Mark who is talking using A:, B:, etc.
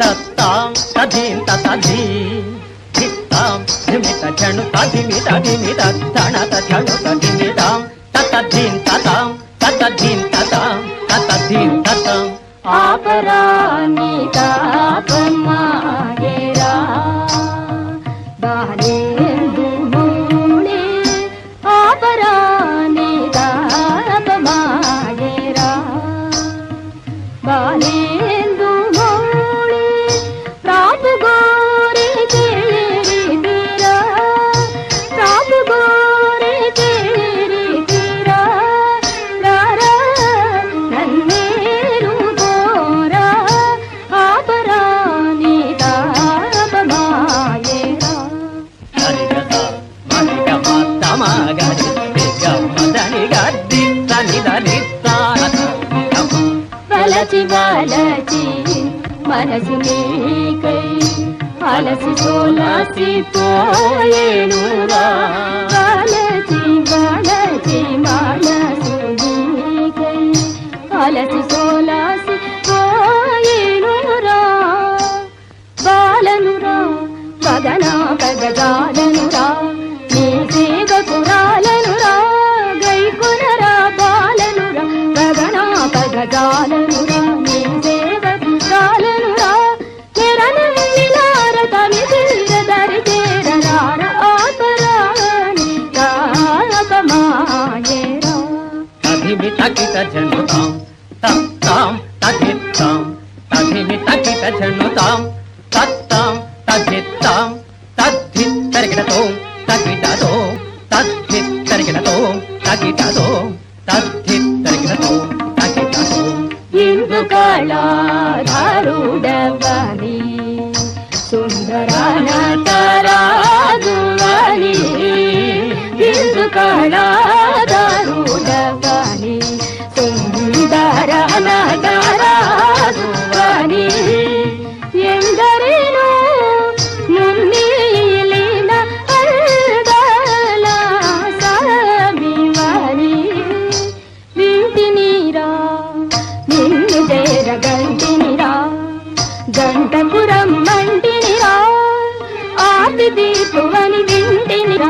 A: తత్తాం తధీం తథీ ధిత్తాం ధిమిత ఝణు తధిమిత ధిమిత ధణత ఝణు తధిమితాం తతధీం తతాం తతధీం తతాం తతధీం తతాం
B: ఆపరాని తాపమాయరా
A: మత్తమగరి దిగ గద్ది తనిదని
B: వలచి వలచి మనసు నీకై అలసి సోలసి పోయేనురా వలచి వలచి మనసు నీకై అలసి సోలసి పోయేనురా బాలనురా పగనా పగజాలనురా
A: తధిమి తకిట జనుతాం. తత్తాం తధిత్తాం తధిమి తకిట జనుతాం. తత్తాం తధిత్తాం తద్ధిత్ తరిగిడతో తకిటతో తద్ధిత్ తరిగిడతో తకిటతో తద్ధిత్ తరిగిడతో తకిటతో
B: ఇందు కళాధారుడవని గంటినిరా గంటపురం మంటినిరా ఆపి దీపువని వింటినిరా